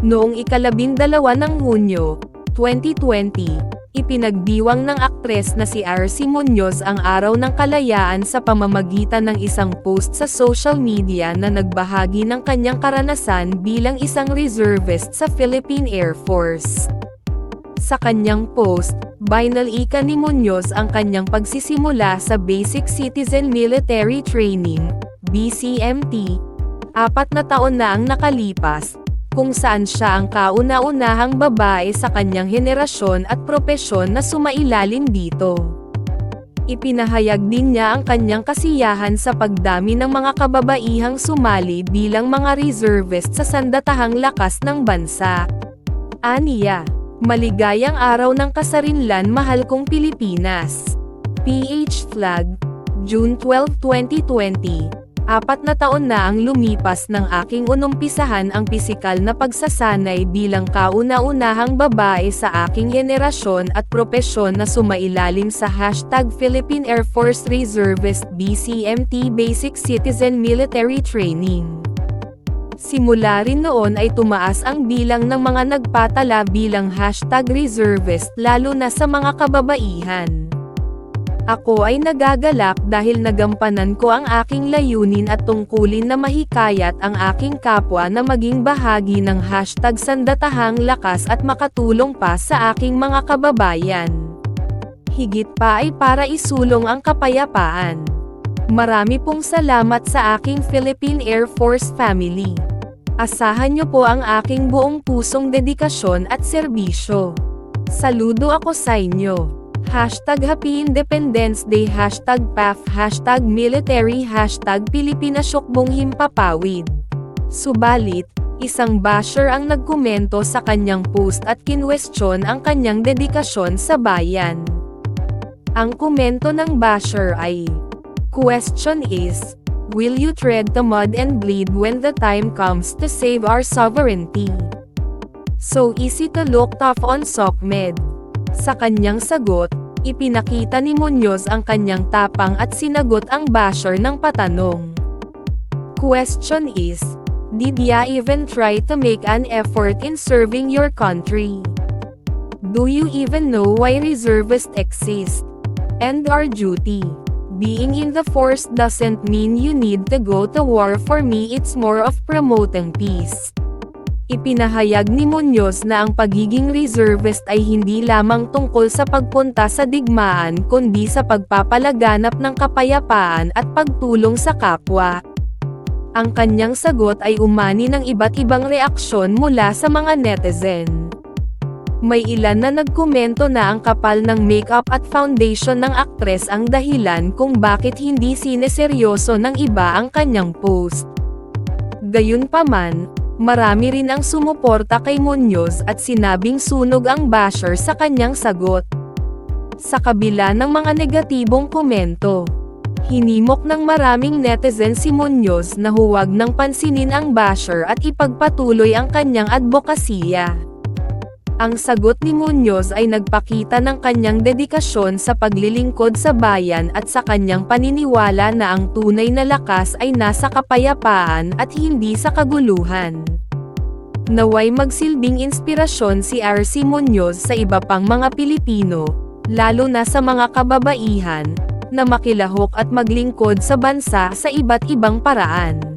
Noong ikalabindalawa ng Hunyo, 2020, ipinagdiwang ng aktres na si RC Munoz ang Araw ng Kalayaan sa pamamagitan ng isang post sa social media na nagbahagi ng kanyang karanasan bilang isang reservist sa Philippine Air Force. Sa kanyang post, binalika ni Munoz ang kanyang pagsisimula sa Basic Citizen Military Training, BCMT, apat na taon na ang nakalipas, kung saan siya ang kauna-unahang babae sa kanyang henerasyon at propesyon na sumailalim dito. Ipinahayag din niya ang kanyang kasiyahan sa pagdami ng mga kababaihang sumali bilang mga reservist sa sandatahang lakas ng bansa. Aniya, maligayang araw ng kasarinlan mahal kong Pilipinas. PH Flag, June 12, 2020 Apat na taon na ang lumipas ng aking unumpisahan ang pisikal na pagsasanay bilang kauna-unahang babae sa aking henerasyon at propesyon na sumailalim sa hashtag Philippine Air Force Reservist BCMT Basic Citizen Military Training. Simula rin noon ay tumaas ang bilang ng mga nagpatala bilang hashtag reservist lalo na sa mga kababaihan. Ako ay nagagalak dahil nagampanan ko ang aking layunin at tungkulin na mahikayat ang aking kapwa na maging bahagi ng hashtag sandatahang lakas at makatulong pa sa aking mga kababayan. Higit pa ay para isulong ang kapayapaan. Marami pong salamat sa aking Philippine Air Force family. Asahan niyo po ang aking buong pusong dedikasyon at serbisyo. Saludo ako sa inyo. Hashtag Happy Independence Day Hashtag PAF Hashtag Military Hashtag Pilipinasyokbong Himpapawid. Subalit, isang basher ang nagkomento sa kanyang post at kinwestiyon ang kanyang dedikasyon sa bayan. Ang komento ng basher ay, Question is, Will you tread the mud and bleed when the time comes to save our sovereignty? So easy to look tough on SOCMED. Sa kanyang sagot, ipinakita ni Munoz ang kanyang tapang at sinagot ang basher ng patanong. Question is, did ya even try to make an effort in serving your country? Do you even know why reservists exist? And our duty. Being in the force doesn't mean you need to go to war for me it's more of promoting peace. Ipinahayag ni Munoz na ang pagiging reservist ay hindi lamang tungkol sa pagpunta sa digmaan kundi sa pagpapalaganap ng kapayapaan at pagtulong sa kapwa. Ang kanyang sagot ay umani ng iba't ibang reaksyon mula sa mga netizen. May ilan na nagkomento na ang kapal ng makeup at foundation ng aktres ang dahilan kung bakit hindi sineseryoso ng iba ang kanyang post. Gayunpaman, marami rin ang sumuporta kay Munoz at sinabing sunog ang basher sa kanyang sagot. Sa kabila ng mga negatibong komento, hinimok ng maraming netizen si Munoz na huwag nang pansinin ang basher at ipagpatuloy ang kanyang advokasya. Ang sagot ni Munoz ay nagpakita ng kanyang dedikasyon sa paglilingkod sa bayan at sa kanyang paniniwala na ang tunay na lakas ay nasa kapayapaan at hindi sa kaguluhan. Naway magsilbing inspirasyon si RC Munoz sa iba pang mga Pilipino, lalo na sa mga kababaihan, na makilahok at maglingkod sa bansa sa iba't ibang paraan.